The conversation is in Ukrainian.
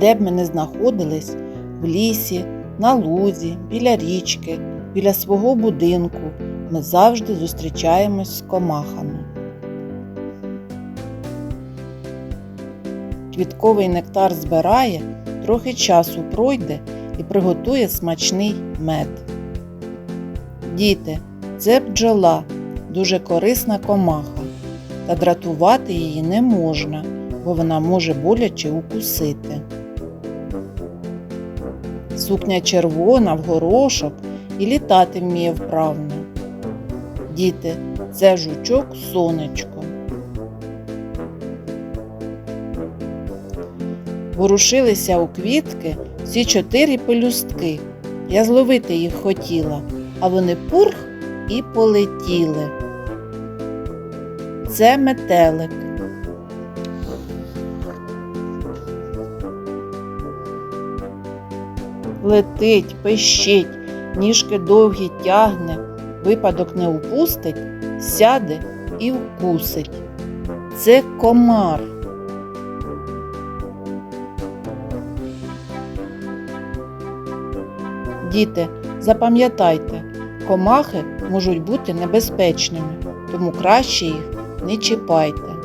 Де б ми не знаходились в лісі, на лузі, біля річки, біля свого будинку, ми завжди зустрічаємось з комахами. Квітковий нектар збирає, трохи часу пройде і приготує смачний мед. Діти, це бджола, дуже корисна комаха, та дратувати її не можна, бо вона може боляче укусити. Сукня червона в горошок і літати вміє вправно. Діти, це жучок сонечко. Ворушилися у квітки всі чотири пелюстки. Я зловити їх хотіла, а вони пурх і полетіли. Це метелик. Летить, пищить, ніжки довгі тягне, випадок не упустить, сяде і вкусить. Це комар. Діти, запам'ятайте, комахи можуть бути небезпечними, тому краще їх не чіпайте.